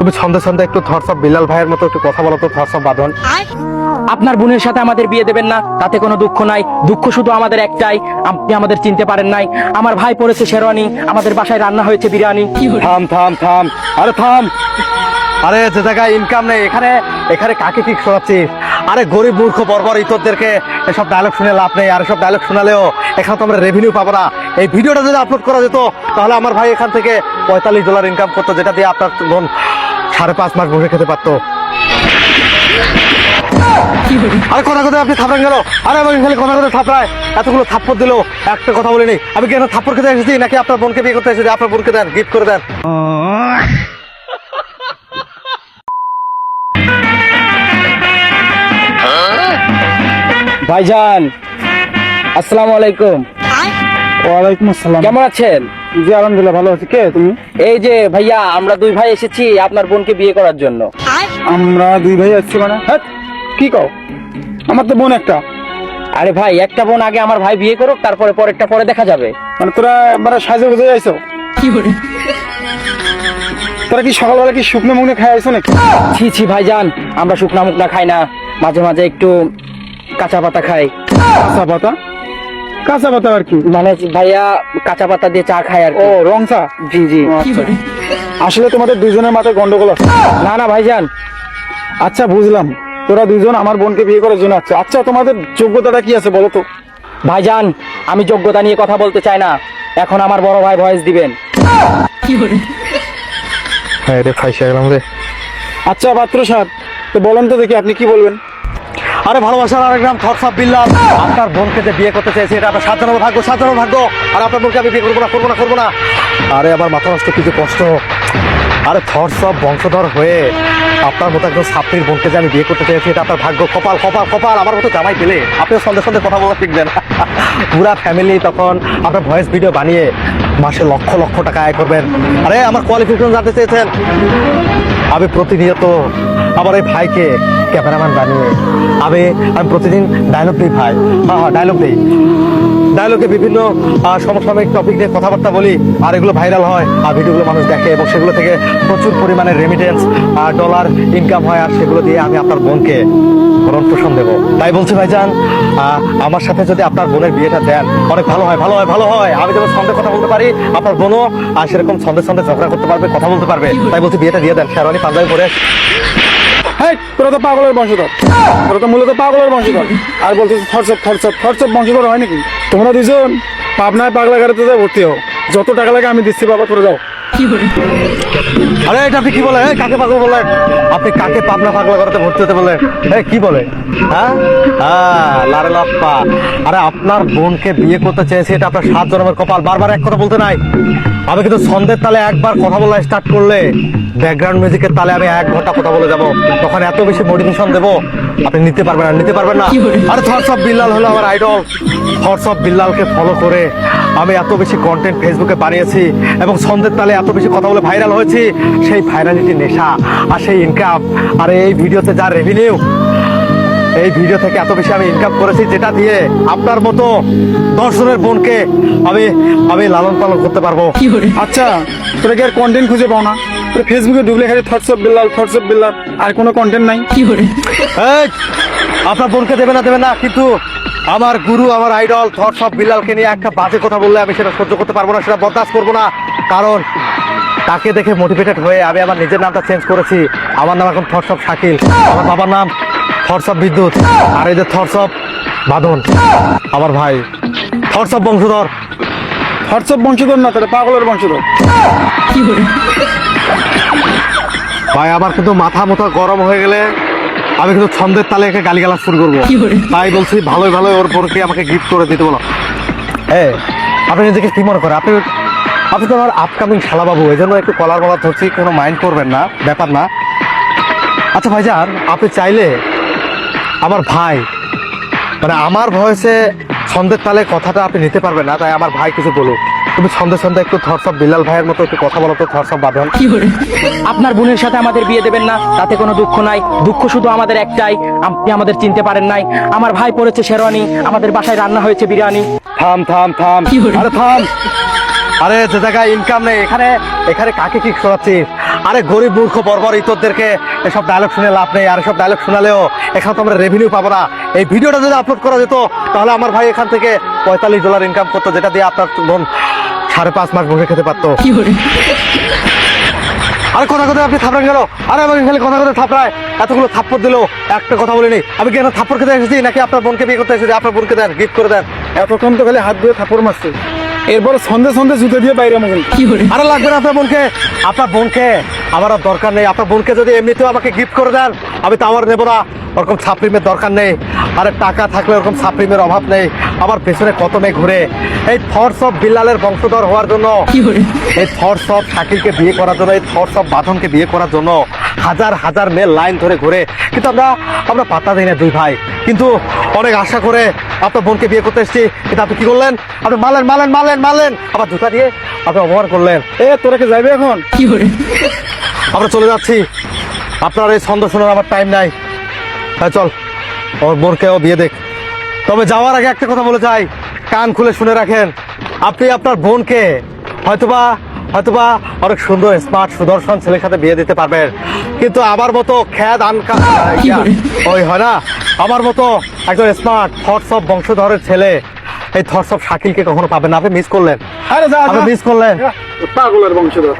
তুমি ছন্দে ছন্দে একটু থরসব বিল্লাল ভাইয়ের মতো একটু কথা বলো তো থরসব বাঁধন। আপনার বোনের সাথে আমাদের বিয়ে দেবেন না তাতে কোনো দুঃখ নাই। দুঃখ শুধু আমাদের একটাই আপনি আমাদের চিনতে পারেন নাই। আমার ভাই পড়েছে শেরওয়ানি আমাদের বাসায় রান্না হয়েছে বিরিয়ানি। থাম থাম থাম আরে থাম। আরে যে জায়গায় ইনকাম নেই এখানে এখানে কাকে কি শোনাচ্ছিস? আরে গরিব মূর্খ বর্বর ইতরদেরকে এসব ডায়লগ শুনে লাভ নেই আর এসব ডায়লগ শোনালেও এখানে তো আমরা রেভিনিউ পাবো না। এই ভিডিওটা যদি আপলোড করা যেত তাহলে আমার ভাই এখান থেকে পঁয়তাল্লিশ ডলার ইনকাম করতো যেটা দিয়ে আপনার বোন সাড়ে পাঁচ মাস বসে খেতে পারতো। আরে কথা কথা আপনি থাপড়ান গেল আরে আমাকে খালি কথা কথা থাপড়ায়? এতগুলো থাপ্পড় দিল একটা কথা বলিনি। আমি কি এখানে থাপ্পড় খেতে এসেছি নাকি আপনার বোনকে বিয়ে করতে এসেছি? আপনার বোনকে দেন গিফট করে দেন। ভাইজান আসসালামু আলাইকুম। ওয়ালাইকুম আসসালাম। কেমন আছেন? জি আলহামদুলিল্লাহ ভালো আছি। কে তুমি? এই যে ভাইয়া আমরা দুই ভাই এসেছি আপনার বোনকে বিয়ে করার জন্য। আমরা দুই ভাই আসছি মানে? হ্যাঁ কি কও? আমার তো বোন একটা। আরে ভাই একটা বোন আগে আমার ভাই বিয়ে করুক তারপরে পরেরটা পরে দেখা যাবে। মানে তোরা মানে সাজে গুজে আইছো তোরা কি সকালবেলা কি শুকনো মুখনে খাই আইছো নাকি? ছি ছি ভাইজান আমরা শুকনা মুকনা খাই না। মাঝে মাঝে একটু কাঁচা পাতা খাই। কাঁচা পাতা? কাঁচা পাতা আর কি? মানে ভাইয়া কাঁচা পাতা দিয়ে চা খায় আর ও রং চা? জি জি। আচ্ছা। আসলে তোমাদের দুইজনের মাথায় গন্ডগোল আছে। না না ভাইজান। আচ্ছা বুঝলাম। তোরা দুইজন আমার বোনকে বিয়ে করার জন্য আচ্ছা আচ্ছা তোমাদের যোগ্যতাটা কি আছে বলো তো? ভাইজান আমি যোগ্যতা নিয়ে কথা বলতে চাই না। এখন আমার বড় ভাই ভয়েস দিবেন। হ্যাঁ রে ফাইসে গেলাম রে। আচ্ছা পাত্র সাহেব তো বলেন তো দেখি আপনি কি বলবেন? আরে ভালোবাসার আরেক নাম থরসাব বিল্লাল। আপনার বোনকে যে বিয়ে করতে চাইছি এটা আপনার সাত জনের ভাগ্য জনের ভাগ্য। আর আপনার বোনকে আমি বিয়ে করব না করব না করব না। আরে আমার মাথা নষ্ট, কিছু কষ্ট। আরে থরসব বংশধর হয়ে আপনার মতো একজন ছাত্রীর বোনকে যে আমি বিয়ে করতে চাইছি এটা আপনার ভাগ্য। কপাল কপাল কপাল, আমার মতো জামাই পেলে। আপনিও সন্ধ্যে সন্ধ্যে কথা বলা শিখবেন। পুরা ফ্যামিলি তখন আপনার ভয়েস ভিডিও বানিয়ে মাসে লক্ষ লক্ষ টাকা আয় করবেন। আরে আমার কোয়ালিফিকেশন জানতে চেয়েছেন। আমি প্রতিনিয়ত আমার এই ভাইকে ক্যামেরাম্যান বানিয়ে, আমি আমি প্রতিদিন ডায়লগ দিই ভাই। হ্যাঁ হ্যাঁ ডায়লগ দিই। ডায়লগে বিভিন্ন সমসাময়িক টপিক নিয়ে কথাবার্তা বলি, আর এগুলো ভাইরাল হয়, আর ভিডিওগুলো মানুষ দেখে এবং সেগুলো থেকে প্রচুর পরিমাণে রেমিটেন্স আর ডলার ইনকাম হয়, আর সেগুলো দিয়ে আমি আপনার বোনকে ভরণ পোষণ দেবো তাই বলছি ভাইজান আমার সাথে যদি আপনার বোনের বিয়েটা দেন, অনেক ভালো হয় ভালো হয় ভালো হয়। আমি যেমন সন্দেহ কথা বলতে পারি, আপনার বোনও, আর সেরকম সন্দেহ সন্দেহ ঝগড়া করতে পারবে, কথা বলতে পারবে। তাই বলছি বিয়েটা দিয়ে দেন শেরওয়ানি পাঞ্জাবি পরে। হ্যাঁ তোরা তো পাগলের বংশধর। তোরা তো মূলত পাগলের বংশধর। আর বলতে থরসব থরসব থরসব বংশধর হয় নাকি? তোমরা দুজন পাবনায় পাগলা গাড়িতে ভর্তি হও, যত টাকা লাগে আমি দিচ্ছি, বাবা তোরা যাও। আরে, এটা আপনি কি বলেন? কাকে পাগল বলেন আপনি কাকে পাবনা পাগলা করতে ভর্তি হতে বলেন এই, কি বলে? হ্যাঁ? হ্যাঁ লারে লাপ্পা। আরে, আপনার বোনকে বিয়ে করতে চেয়েছে, এটা আপনার সাত জন্মের কপাল। বারবার এক কথা বলতে নাই। আমি কিন্তু সন্ধ্যের তালে একবার কথা বলা স্টার্ট করলে ব্যাকগ্রাউন্ড মিউজিকের তালে আমি এক ঘণ্টা কথা বলে যাব। তখন এত বেশি মোটিভেশন দেবো। আপনি নিতে পারবেন না নিতে পারবেন না। আরে অফ বিল্লাল হলো আমার আইডল অফ বিল্লালকে ফলো করে আমি এত বেশি কন্টেন্ট ফেসবুকে বানিয়েছি এবং সন্ধ্যের তালে এত বেশি কথা বলে ভাইরাল হয়েছি। সেই ভাইরালিটি নেশা আর সেই ইনকাম আর এই ভিডিওতে যা রেভিনিউ এই ভিডিও থেকে এত বেশি আমি ইনকাম করেছি যেটা দিয়ে আপনার মতো দর্শনের বোনকে আমি আমি লালন পালন করতে পারব। আচ্ছা তোরা কি আর কন্টেন্ট খুঁজে পাও না? তোর ফেসবুকে ঢুকলে খালি থটসঅপ বিল্লাল থটসঅপ বিল্লাল আর কোনো কন্টেন্ট নাই? কি এই, আপনার বোনকে দেবে না দেবে না কিন্তু আমার গুরু আমার আইডল সব বিল্লালকে নিয়ে একটা বাজে কথা বললে আমি সেটা সহ্য করতে পারব না সেটা বরদাস্ত করব না। কারণ তাকে দেখে মোটিভেটেড হয়ে আমি আমার নিজের নামটা চেঞ্জ করেছি। আমার নাম এখন থরসব শাকিল। আমার বাবার নাম থরসব বিদ্যুৎ। আর এই যে থরসব বাঁধন। আমার ভাই থরসব বংশধর। থটসঅপ বংশধর না তাহলে পাগলের বংশধর। ভাই আমার কিন্তু মাথা মতো গরম হয়ে গেলে আমি কিন্তু ছন্দের তালে একে গালিগালা শুরু করব। তাই বলছি ভালোই ভালোই ওর বোনকে আমাকে গিফট করে দিতে বলো। এ আপনি নিজেকে কি মনে করেন? আপনি আপনি তো আমার আপকামিং শালাবাবু এই জন্য একটু কলার মলা ধরছি কোনো মাইন্ড করবেন না ব্যাপার না। আচ্ছা ভাইজান আপনি চাইলে আমার ভাই। মানে আমার ভয়েসে ছন্দের তালে কথাটা আপনি নিতে পারবেন না তাই আমার ভাই কিছু বলুক। তুমি ছন্দে ছন্দে একটু থরসব বিল্লাল ভাইয়ের মতো একটু কথা বলো তো থরসব বাঁধন আপনার বোনের সাথে আমাদের বিয়ে দেবেন না তাতে কোনো দুঃখ নাই। দুঃখ শুধু আমাদের একটাই আপনি আমাদের চিনতে পারেন নাই। আমার ভাই পড়েছে শেরওয়ানি আমাদের বাসায় রান্না হয়েছে বিরিয়ানি। থাম থাম থাম। আরে থাম। আরে যে জায়গায় ইনকাম নেই। এখানে এখানে কাকে কি শোনাচ্ছিস? আরে গরিব মূর্খ বর্বর ইতরদেরকে এসব ডায়লগ শুনে লাভ নেই। আর এসব ডায়লগ শোনালেও এখানে তো আমরা রেভিনিউ পাবো না। এই ভিডিওটা যদি আপলোড করা যেত তাহলে আমার ভাই এখান থেকে পঁয়তাল্লিশ ডলার ইনকাম করতো যেটা দিয়ে আপনার বোন সাড়ে পাঁচ মাস বসে খেতে পারতো। আরে কথা কথা আপনি থাপড়ান গেল আরে আমাকে খালি কথা কথা থাপড়ায় এতগুলো থাপ্পড় দিলো একটা কথা বলিনি। আমি কেন থাপ্পড় খেতে এসেছি নাকি আপনার বোনকে বিয়ে করতে এসেছি? আপনার বোনকে দেন গিফট করে দেন। এতক্ষণ তো খালি হাত দিয়ে থাপড় মারছে। এরপরে সন্ধে সন্ধে জুতো দিয়ে বাইরে আমাকে আরে লাগবে না আপনার বোনকে। আপনার বোনকে আমার আর দরকার নেই। আপনার বোনকে যদি এমনিতেও আমাকে গিফট করে দেন আমি তো আমার নেব না। ওরকম সাপ্রিমের দরকার নেই। আরে টাকা থাকলে ওরকম সাপ্রিমের অভাব নেই। আমার পেছনে কত মেয়ে ঘুরে। এই থর্স অফ বিল্লালের বংশধর হওয়ার জন্য এই থর্স অফ শাকিলকে বিয়ে করার জন্য এই থর্স অফ বাঁধনকে বিয়ে করার জন্য হাজার হাজার মেল লাইন ধরে ঘুরে। কিন্তু আমরা আমরা পাত্তা দিই না দুই ভাই। কিন্তু অনেক আশা করে আপনার বোনকে বিয়ে করতে এসেছি। কিন্তু আপনি কি করলেন? আপনি মারলেন মারলেন মারলেন মারলেন আবার জুতা দিয়ে আপনি অপমান করলেন। এ তোরা কি যাবে এখন? কি করে? আমরা চলে যাচ্ছি। আপনার এই ছন্দ শোনার আমার টাইম নাই। হ্যাঁ চল ওর বোনকেও বিয়ে দেখ। তবে যাওয়ার আগে একটা কথা বলে যাই। কান খুলে শুনে রাখেন। আপনি আপনার বোনকে হয়তোবা হয়তোবা অনেক সুন্দর স্মার্ট সুদর্শন ছেলের সাথে বিয়ে দিতে পারবেন। কিন্তু আমার মতো খ্যাদ আনকা ওই হয় না? আমার মতো একজন স্মার্ট থটস বংশধরের ছেলে এই থটসপ শাকিলকে কখনো পাবেন না। আপনি মিস করলেন। আপনি মিস করলেন। পাগলের বংশধর।